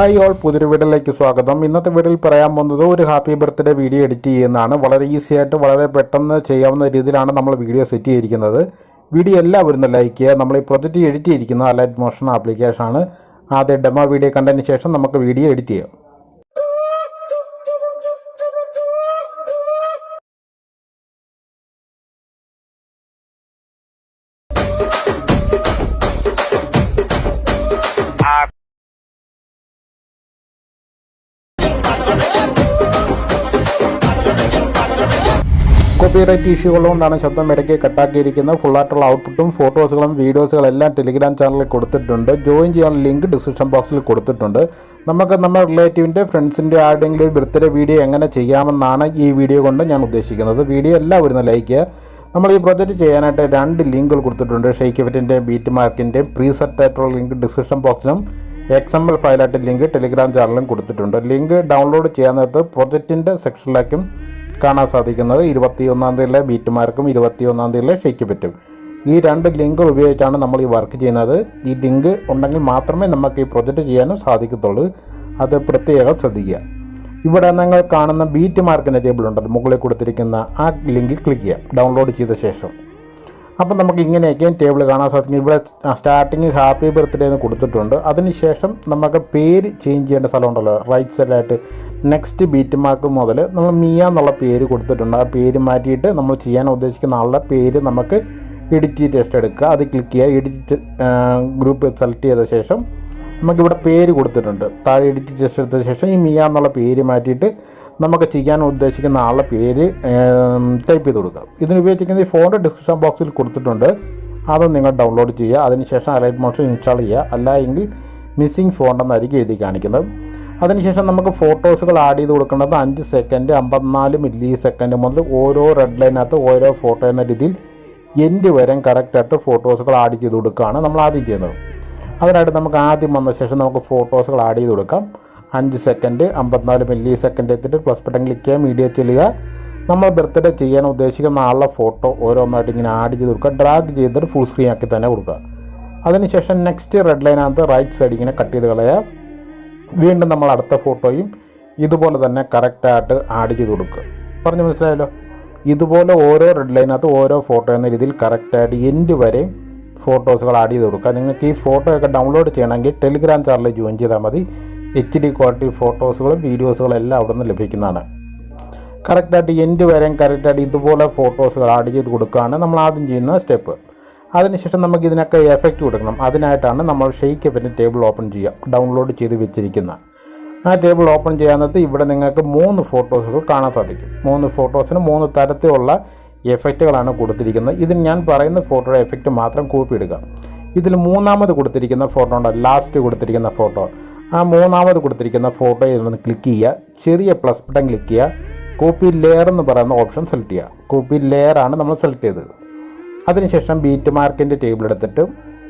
Hi all പുതിയൊരു വീഡിയോയിലേക്ക് സ്വാഗതം. ഇന്നത്തെ വീഡിയോയിൽ പറയാൻ പോകുന്നത് ഒരു ഹാപ്പി ബർത്ത്ഡേ വീഡിയോ എഡിറ്റ് ചെയ്യുന്നതാണ്. വളരെ ഈസി ആയിട്ട് വളരെ പെട്ടെന്ന് ചെയ്യാവുന്ന രീതിയിലാണ് നമ്മൾ വീഡിയോ സെറ്റ് ചെയ്തിരിക്കുന്നത്. വീഡിയോ എല്ലാവരും ലൈക്ക് ചെയ്യുക. നമ്മൾ ഈ പ്രൊജക്റ്റ് എഡിറ്റ് ചെയ്തിരിക്കുന്നത് അലൈറ്റ് മോഷൻ ആപ്ലിക്കേഷനാണ് ആദ്യം ഡെമോ വീഡിയോ കണ്ടതിന് ശേഷം നമുക്ക് വീഡിയോ എഡിറ്റ് ചെയ്യാം. കോപ്പിറൈറ്റ് ഇഷ്യൂകൾ കൊണ്ടാണ് ശബ്ദം ഇടയ്ക്ക് കട്ടാക്കിയിരിക്കുന്നത്. ഫുള്ളായിട്ടുള്ള ഔട്ട്പുട്ടും ഫോട്ടോസുകളും വീഡിയോസുകളും എല്ലാം ടെലിഗ്രാം ചാനലിൽ കൊടുത്തിട്ടുണ്ട്. ജോയിൻ ചെയ്യാൻ ലിങ്ക് ഡിസ്ക്രിപ്ഷൻ ബോക്സിൽ കൊടുത്തിട്ടുണ്ട്. നമുക്ക് നമ്മുടെ റിലേറ്റീവിന്റെ ഫ്രണ്ട്സിന്റെ ആരുടെങ്കിലും ഒരു ബർത്ത്ഡേ വീഡിയോ എങ്ങനെ ചെയ്യാമെന്നാണ് ഈ വീഡിയോ കൊണ്ട് ഞാൻ ഉദ്ദേശിക്കുന്നത്. വീഡിയോ എല്ലാവരും ലൈക്ക് നമ്മൾ ഈ പ്രൊജക്റ്റ് ചെയ്യാനായിട്ട് രണ്ട് ലിങ്കുകൾ കൊടുത്തിട്ടുണ്ട്. ഷെയ്ക്ക് എഫറ്റിന്റെ ബീറ്റ് മാർക്കിന്റെയും പ്രീസെറ്റ് ആയിട്ടുള്ള ലിങ്ക് ഡിസ്ക്രിപ്ഷൻ ബോക്സിലും എക്സ് എം എൽ ഫയലായിട്ട് ലിങ്ക് ടെലിഗ്രാം ചാനലിലും കൊടുത്തിട്ടുണ്ട്. ലിങ്ക് ഡൗൺലോഡ് ചെയ്യാൻ നേരത്ത് പ്രൊജക്റ്റിന്റെ സെക്ഷനിലേക്കും കാണാൻ സാധിക്കുന്നത്. ഇരുപത്തി ഒന്നാം തീയതിയിലെ ബീറ്റുമാർക്കും ഇരുപത്തി ഒന്നാം തീയതിയിലെ ഷെയ്ക്ക് പറ്റും ഈ രണ്ട് ലിങ്കുകൾ ഉപയോഗിച്ചാണ് നമ്മൾ ഈ വർക്ക് ചെയ്യുന്നത്. ഈ ലിങ്ക് ഉണ്ടെങ്കിൽ മാത്രമേ നമുക്ക് ഈ പ്രൊജക്റ്റ് ചെയ്യാനും സാധിക്കത്തുള്ളൂ. അത് പ്രത്യേകം ശ്രദ്ധിക്കുക. ഇവിടെ നിങ്ങൾ കാണുന്ന ബീറ്റ് മാർക്കിന്റെ ടേബിൾ ഉണ്ടല്ലോ. മുകളിൽ കൊടുത്തിരിക്കുന്ന ആ ലിങ്കിൽ ക്ലിക്ക് ചെയ്യാം ഡൗൺലോഡ് ചെയ്ത ശേഷം. അപ്പം നമുക്ക് ഇങ്ങനെയൊക്കെയും ടേബിൾ കാണാൻ സാധിക്കും. ഇവിടെ സ്റ്റാർട്ടിങ് ഹാപ്പി ബർത്ത്ഡേ എന്ന് കൊടുത്തിട്ടുണ്ട്. അതിനുശേഷം നമുക്ക് പേര് ചേഞ്ച് ചെയ്യേണ്ട സ്ഥലമുണ്ടല്ലോ. റൈറ്റ് സൈഡിലായിട്ട് നെക്സ്റ്റ് ബീറ്റ് മാർക്ക് മുതൽ നമ്മൾ മിയ എന്നുള്ള പേര് കൊടുത്തിട്ടുണ്ട്. ആ പേര് മാറ്റിയിട്ട് നമ്മൾ ചെയ്യാൻ ഉദ്ദേശിക്കുന്ന ആളുടെ പേര് നമുക്ക് എഡിറ്റ് ടെസ്റ്റ് എടുക്കുക. അത് ക്ലിക്ക് ചെയ്യുക. എഡിറ്റ് ഗ്രൂപ്പ് സെലക്ട് ചെയ്ത ശേഷം നമുക്കിവിടെ പേര് കൊടുത്തിട്ടുണ്ട്. താഴെ എഡിറ്റ് ടെസ്റ്റ് എടുത്ത ശേഷം ഈ മിയ എന്നുള്ള പേര് മാറ്റിയിട്ട് നമുക്ക് ചെയ്യാൻ ഉദ്ദേശിക്കുന്ന ആളുടെ പേര് ടൈപ്പ് ചെയ്ത് കൊടുക്കുക. ഇതിന് ഉപയോഗിച്ചിരിക്കുന്ന ഈ ഫോണിന്റെ ഡിസ്ക്രിപ്ഷൻ ബോക്സിൽ കൊടുത്തിട്ടുണ്ട്. അത് നിങ്ങൾ ഡൗൺലോഡ് ചെയ്യുക. അതിനുശേഷം അലൈറ്റ് മോഷൻ ഇൻസ്റ്റാൾ ചെയ്യുക. അല്ല എങ്കിൽ മിസ്സിങ് ഫോണ്ട് എന്നായിരിക്കും എഴുതി കാണിക്കുന്നത്. അതിനുശേഷം നമുക്ക് ഫോട്ടോസുകൾ ആഡ് ചെയ്ത് കൊടുക്കേണ്ടത് അഞ്ച് സെക്കൻഡ് അമ്പത്തിനാല് മില്ലി സെക്കൻഡ് മുതൽ ഓരോ റെഡ് ലൈനകത്ത് ഓരോ ഫോട്ടോ എന്ന രീതിയിൽ എൻഡ് വരെ കറക്റ്റായിട്ട് ഫോട്ടോസുകൾ ആഡ് ചെയ്ത് കൊടുക്കുകയാണ് നമ്മൾ ആദ്യം ചെയ്യുന്നത്. അതിനായിട്ട് നമുക്ക് ആദ്യം വന്ന ശേഷം നമുക്ക് ഫോട്ടോസുകൾ ആഡ് ചെയ്ത് കൊടുക്കാം. അഞ്ച് സെക്കൻഡ് അമ്പത്തിനാല് മില്ലി സെക്കൻഡ് എത്തിയിട്ട് പ്ലസ് ബട്ടൺ ക്ലിക്ക് ചെയ്യുക മീഡിയ ചെല്ലുക. നമ്മൾ ബർത്ത്ഡേ ചെയ്യാൻ ഉദ്ദേശിക്കുന്ന ആളുടെ ഫോട്ടോ ഓരോന്നായിട്ട് ഇങ്ങനെ ആഡ് ചെയ്ത് കൊടുക്കുക. ഡ്രാഗ് ചെയ്തിട്ട് ഫുൾ സ്ക്രീൻ ആക്കി തന്നെ കൊടുക്കുക. അതിനുശേഷം നെക്സ്റ്റ് റെഡ് ലൈനകത്ത് റൈറ്റ് സൈഡ് ഇങ്ങനെ കട്ട് ചെയ്ത് കളയുക. വീണ്ടും നമ്മൾ അടുത്ത ഫോട്ടോയും ഇതുപോലെ തന്നെ കറക്റ്റായിട്ട് ആഡ് ചെയ്ത് കൊടുക്കുക. പറഞ്ഞു മനസ്സിലായല്ലോ? ഇതുപോലെ ഓരോ റെഡ് ലൈനകത്ത് ഓരോ ഫോട്ടോ എന്ന രീതിയിൽ കറക്റ്റായിട്ട് എൻഡ് വരെ ഫോട്ടോസുകൾ ആഡ് ചെയ്ത് കൊടുക്കുക. നിങ്ങൾക്ക് ഈ ഫോട്ടോയൊക്കെ ഡൗൺലോഡ് ചെയ്യണമെങ്കിൽ ടെലിഗ്രാം ചാനലിൽ ജോയിൻ ചെയ്താൽ മതി. എച്ച് ഡി ക്വാളിറ്റി ഫോട്ടോസുകളും വീഡിയോസുകളും എല്ലാം അവിടെ നിന്ന് ലഭിക്കുന്നതാണ് കറക്റ്റായിട്ട് എൻഡ് വരെയും കറക്റ്റായിട്ട് ഇതുപോലെ ഫോട്ടോസുകൾ ആഡ് ചെയ്ത് കൊടുക്കുകയാണ് നമ്മൾ ആദ്യം ചെയ്യുന്ന സ്റ്റെപ്പ് അതിനുശേഷം നമുക്ക് ഇതിനൊക്കെ എഫക്റ്റ് കൊടുക്കണം. അതിനായിട്ടാണ് നമ്മൾ ഷെയ്ക്ക് എഫിന്റെ ടേബിൾ ഓപ്പൺ ചെയ്യുക. ഡൗൺലോഡ് ചെയ്ത് വെച്ചിരിക്കുന്ന. ആ ടേബിൾ ഓപ്പൺ ചെയ്യാനത്ത് ഇവിടെ നിങ്ങൾക്ക് മൂന്ന് ഫോട്ടോസുകൾ കാണാൻ സാധിക്കും. മൂന്ന് ഫോട്ടോസിന് മൂന്ന് തരത്തിലുള്ള എഫക്റ്റുകളാണ് കൊടുത്തിരിക്കുന്നത്. ഇതിന് ഞാൻ പറയുന്ന ഫോട്ടോയുടെ എഫക്റ്റ് മാത്രം കോപ്പി എടുക്കുക ഇതിൽ മൂന്നാമത് കൊടുത്തിരിക്കുന്ന ഫോട്ടോ ഉണ്ട്. ലാസ്റ്റ് കൊടുത്തിരിക്കുന്ന ഫോട്ടോ ആ മൂന്നാമത് കൊടുത്തിരിക്കുന്ന ഫോട്ടോയിൽ നിന്ന് ക്ലിക്ക് ചെയ്യുക. ചെറിയ പ്ലസ് ബട്ടൺ ക്ലിക്ക് ചെയ്യുക. കോപ്പി ലെയർ എന്ന് പറയുന്ന ഓപ്ഷൻ സെലക്ട് ചെയ്യുക. കോപ്പി ലെയർ ആണ് നമ്മൾ സെലക്ട് ചെയ്തത്. അതിനുശേഷം ബീറ്റ് മാർക്കിന്റെ ടേബിൾ എടുത്തിട്ട്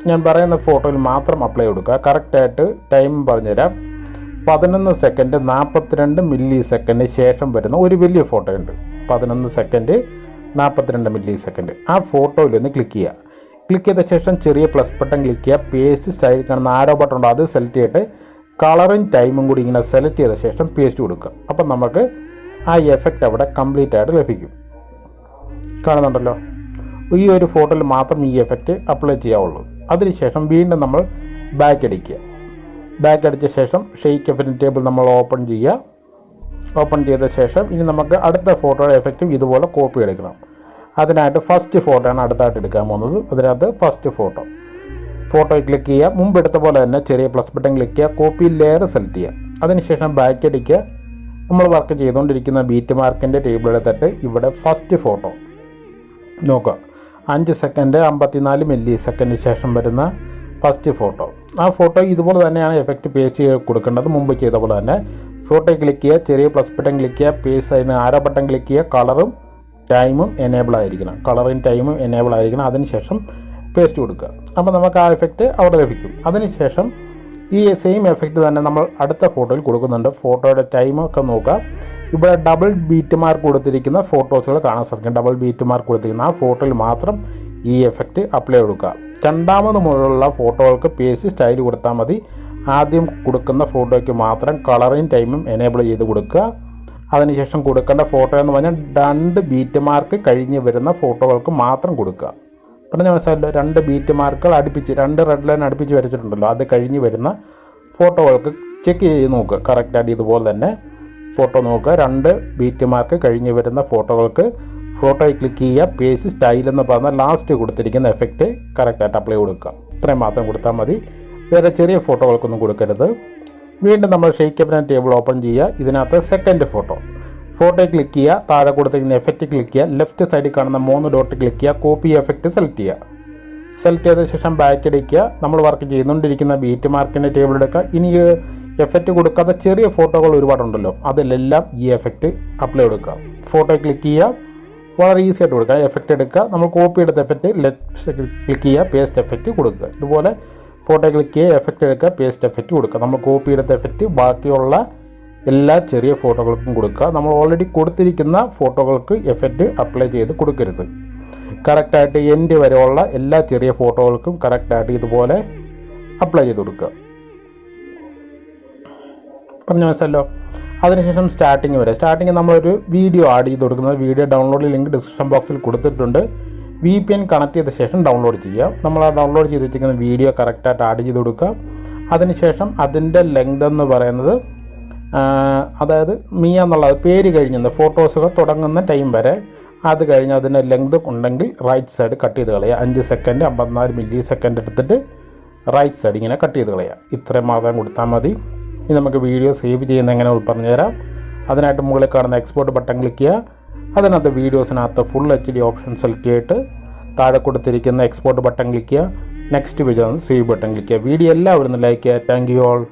ഞാൻ പറയുന്ന ഫോട്ടോയിൽ മാത്രം അപ്ലൈ കൊടുക്കുക. കറക്റ്റായിട്ട് ടൈം പറഞ്ഞുതരാം. പതിനൊന്ന് സെക്കൻഡ് നാൽപ്പത്തിരണ്ട് മില്ലി സെക്കൻഡ് ശേഷം വരുന്ന ഒരു വലിയ ഫോട്ടോ ഉണ്ട്. പതിനൊന്ന് സെക്കൻഡ് നാൽപ്പത്തിരണ്ട് മില്ലി സെക്കൻഡ് ആ ഫോട്ടോയിൽ ഒന്ന് ക്ലിക്ക് ചെയ്യുക. ക്ലിക്ക് ചെയ്ത ശേഷം ചെറിയ പ്ലസ് ബട്ടൺ ക്ലിക്ക് ചെയ്യുക. പേസ്റ്റ് സ്റ്റൈൽ കാണുന്ന ആരോ ബട്ടൺ ഉണ്ടോ അത് സെലക്ട് ചെയ്തിട്ട് കളറും ടൈമും കൂടി ഇങ്ങനെ സെലക്ട് ചെയ്ത ശേഷം പേസ്റ്റ് കൊടുക്കുക. അപ്പം നമുക്ക് ആ എഫക്റ്റ് അവിടെ കംപ്ലീറ്റ് ആയിട്ട് ലഭിക്കും. കാണുന്നുണ്ടല്ലോ? ഈ ഒരു ഫോട്ടോയിൽ മാത്രം ഈ എഫക്റ്റ് അപ്ലൈ ചെയ്യാവുള്ളൂ. അതിനുശേഷം വീണ്ടും നമ്മൾ ബാക്ക് അടിക്കുക. ബാക്ക് അടിച്ച ശേഷം ഷെയ്ക്ക് എഫക്റ്റ് ടേബിൾ നമ്മൾ ഓപ്പൺ ചെയ്യുക. ഓപ്പൺ ചെയ്ത ശേഷം ഇനി നമുക്ക് അടുത്ത ഫോട്ടോയുടെ എഫക്റ്റും ഇതുപോലെ കോപ്പി എടുക്കണം. അതിനായിട്ട് ഫസ്റ്റ് ഫോട്ടോ ആണ് അടുത്തായിട്ട് എടുക്കാൻ പോകുന്നത്. അതിനകത്ത് ഫസ്റ്റ് ഫോട്ടോ ഫോട്ടോയിൽ ക്ലിക്ക് ചെയ്യുക. മുമ്പ് എടുത്ത പോലെ തന്നെ ചെറിയ പ്ലസ് ബട്ടൺ ക്ലിക്ക് ചെയ്യുക. കോപ്പി ലെയർ സെലക്ട് ചെയ്യുക. അതിനുശേഷം ബാക്ക് അടിക്കുക. നമ്മൾ വർക്ക് ചെയ്തുകൊണ്ടിരിക്കുന്ന ബീറ്റ് മാർക്കിന്റെ ടേബിൾ എടുത്തിട്ട് ഇവിടെ ഫസ്റ്റ് ഫോട്ടോ നോക്കുക. അഞ്ച് സെക്കൻഡ് അമ്പത്തിനാല് മില്ലി സെക്കൻഡ് ശേഷം വരുന്ന ഫസ്റ്റ് ഫോട്ടോ ആ ഫോട്ടോ ഇതുപോലെ തന്നെയാണ് എഫക്റ്റ് പേസ്റ്റ് ചെയ്ത് കൊടുക്കേണ്ടത്. മുമ്പ് ചെയ്ത പോലെ തന്നെ ഫോട്ടോ ക്ലിക്ക് ചെയ്യുക. ചെറിയ പ്ലസ് ബട്ടൺ ക്ലിക്ക് ചെയ്യുക. പേസ്റ്റ് അതിന് ആരോ ബട്ടൺ ക്ലിക്ക് ചെയ്യുക. കളറും ടൈമും എനേബിൾ ആയിരിക്കണം. കളറും ടൈമും എനേബിൾ ആയിരിക്കണം. അതിനുശേഷം പേസ്റ്റ് കൊടുക്കുക. അപ്പോൾ നമുക്ക് ആ എഫക്റ്റ് അവിടെ ലഭിക്കും. അതിനുശേഷം ഈ സെയിം എഫക്റ്റ് തന്നെ നമ്മൾ അടുത്ത ഫോട്ടോയിൽ കൊടുക്കുന്നുണ്ട്. ഫോട്ടോയുടെ ടൈമൊക്കെ നോക്കുക. ഇവിടെ ഡബിൾ ബീറ്റ് മാർക്ക് കൊടുത്തിരിക്കുന്ന ഫോട്ടോസുകൾ കാണാൻ സാധിക്കും. ഡബിൾ ബീറ്റ് മാർക്ക് കൊടുത്തിരിക്കുന്ന ആ ഫോട്ടോയിൽ മാത്രം ഈ എഫക്റ്റ് അപ്ലൈ കൊടുക്കുക. രണ്ടാമത് മുതലുള്ള ഫോട്ടോകൾക്ക് പേസ്റ്റ് സ്റ്റൈൽ കൊടുത്താൽ മതി. ആദ്യം കൊടുക്കുന്ന ഫോട്ടോയ്ക്ക് മാത്രം കളറിങ് ടൈമും എനേബിൾ ചെയ്ത് കൊടുക്കുക. അതിനുശേഷം കൊടുക്കേണ്ട ഫോട്ടോ എന്ന് പറഞ്ഞാൽ രണ്ട് ബീറ്റ് മാർക്ക് കഴിഞ്ഞ് വരുന്ന ഫോട്ടോകൾക്ക് മാത്രം കൊടുക്കുക. പറഞ്ഞ മനസ്സിലല്ലോ രണ്ട് ബീറ്റ് മാർക്കുകൾ അടുപ്പിച്ച് രണ്ട് റെഡ് ലൈൻ അടുപ്പിച്ച് വരച്ചിട്ടുണ്ടല്ലോ. അത് കഴിഞ്ഞ് വരുന്ന ഫോട്ടോകൾക്ക് ചെക്ക് ചെയ്ത് നോക്കുക കറക്റ്റായിട്ട് ഇതുപോലെ തന്നെ ഫോട്ടോ നോക്കുക. രണ്ട് ബീറ്റ് മാർക്ക് കഴിഞ്ഞ് വരുന്ന ഫോട്ടോകൾക്ക് ഫോട്ടോയിൽ ക്ലിക്ക് ചെയ്യുക. പേസ് സ്റ്റൈൽ എന്ന് പറഞ്ഞാൽ ലാസ്റ്റ് കൊടുത്തിരിക്കുന്ന എഫക്റ്റ് കറക്റ്റായിട്ട് അപ്ലൈ കൊടുക്കുക. ഇത്രയും മാത്രം കൊടുത്താൽ മതി. വേറെ ചെറിയ ഫോട്ടോകൾക്കൊന്നും കൊടുക്കരുത്. വീണ്ടും നമ്മൾ ഷെയ്ക്കപ്പിനെ ടേബിൾ ഓപ്പൺ ചെയ്യുക. ഇതിനകത്ത് സെക്കൻഡ് ഫോട്ടോ ഫോട്ടോ ക്ലിക്ക് ചെയ്യുക താഴെ കൊടുത്തിരിക്കുന്ന എഫക്റ്റ് ക്ലിക്ക് ചെയ്യുക ലെഫ്റ്റ് സൈഡിൽ കാണുന്ന മൂന്ന് ഡോട്ട് ക്ലിക്ക് ചെയ്യുക കോപ്പി എഫക്റ്റ് സെലക്ട് ചെയ്യുക. സെലക്ട് ചെയ്ത ശേഷം ബാക്ക് അടിക്കുക നമ്മൾ വർക്ക് ചെയ്തുകൊണ്ടിരിക്കുന്ന ബീറ്റ് മാർക്കിന്റെ ടേബിൾ എടുക്കുക. ഇനി എഫക്റ്റ് കൊടുക്കാത്ത ചെറിയ ഫോട്ടോകൾ ഒരുപാടുണ്ടല്ലോ അതിലെല്ലാം ഈ എഫക്റ്റ് അപ്ലൈ കൊടുക്കുക ഫോട്ടോ ക്ലിക്ക് ചെയ്യുക. വളരെ ഈസി ആയിട്ട് കൊടുക്കുക. എഫക്റ്റ് എടുക്കുക. നമ്മൾ കോപ്പി എടുത്ത എഫക്റ്റ് ലെഫ്റ്റ് ക്ലിക്ക് ചെയ്യുക പേസ്റ്റ് എഫക്റ്റ് കൊടുക്കുക. ഇതുപോലെ ഫോട്ടോ ക്ലിക്ക് ചെയ്യുക എഫക്റ്റ് എടുക്കുക പേസ്റ്റ് എഫക്റ്റ് കൊടുക്കുക. നമ്മൾ കോപ്പി എടുത്ത എഫക്റ്റ് ബാക്കിയുള്ള എല്ലാ ചെറിയ ഫോട്ടോകൾക്കും കൊടുക്കുക. നമ്മൾ ഓൾറെഡി കൊടുത്തിരിക്കുന്ന ഫോട്ടോകൾക്ക് എഫക്റ്റ് അപ്ലൈ ചെയ്ത് കൊടുക്കരുത്. കറക്റ്റായിട്ട് എൻഡ് വരെയുള്ള എല്ലാ ചെറിയ ഫോട്ടോകൾക്കും കറക്റ്റായിട്ട് ഇതുപോലെ അപ്ലൈ ചെയ്ത് കൊടുക്കുക. പറഞ്ഞ മനസ്സല്ലോ അതിനുശേഷം സ്റ്റാർട്ടിങ് വരെ. സ്റ്റാർട്ടിങ് നമ്മളൊരു വീഡിയോ ആഡ് ചെയ്ത് കൊടുക്കുന്നത്. വീഡിയോ ഡൗൺലോഡ് ലിങ്ക് ഡിസ്ക്രിപ്ഷൻ ബോക്സിൽ കൊടുത്തിട്ടുണ്ട്. വി പി എൻ കണക്ട് ചെയ്ത ശേഷം ഡൗൺലോഡ് ചെയ്യുക. നമ്മൾ ആ ഡൗൺലോഡ് ചെയ്ത് വെച്ചിരിക്കുന്ന വീഡിയോ കറക്റ്റായിട്ട് ആഡ് ചെയ്ത് കൊടുക്കുക. അതിനുശേഷം അതിന്റെ ലെങ്ത് എന്ന് പറയുന്നത് അതായത് മിയ എന്നുള്ളത് പേര് കഴിഞ്ഞെന്ന് ഫോട്ടോസുകൾ തുടങ്ങുന്ന ടൈം വരെ അത് കഴിഞ്ഞ് അതിന്റെ ലെങ്ത് ഉണ്ടെങ്കിൽ റൈറ്റ് സൈഡ് കട്ട് ചെയ്ത് കളയുക അഞ്ച് സെക്കൻഡ് അമ്പത്തിനാല് മില്ലി സെക്കൻഡ് എടുത്തിട്ട് റൈറ്റ് സൈഡ് ഇങ്ങനെ കട്ട് ചെയ്ത് കളയുക ഇത്രയും മാത്രം കൊടുത്താൽ മതി. ഇനി നമുക്ക് വീഡിയോ സേവ് ചെയ്യുന്ന എങ്ങനെ പറഞ്ഞു തരാം. അതിനായിട്ട് മുകളിൽ കാണുന്ന എക്സ്പോർട്ട് ബട്ടൺ ക്ലിക്ക് ചെയ്യുക. അതിനകത്ത് വീഡിയോസിനകത്ത് full H D option select ചെയ്തിട്ട് താഴെ കൊടുത്തിരിക്കുന്ന എക്സ്പോർട്ട് ബട്ടൺ ക്ലിക്ക് ചെയ്യുക. Next page save button click ചെയ്യുക. വീഡിയോ എല്ലാവരും ലൈക്ക് ചെയ്യുക. Thank you all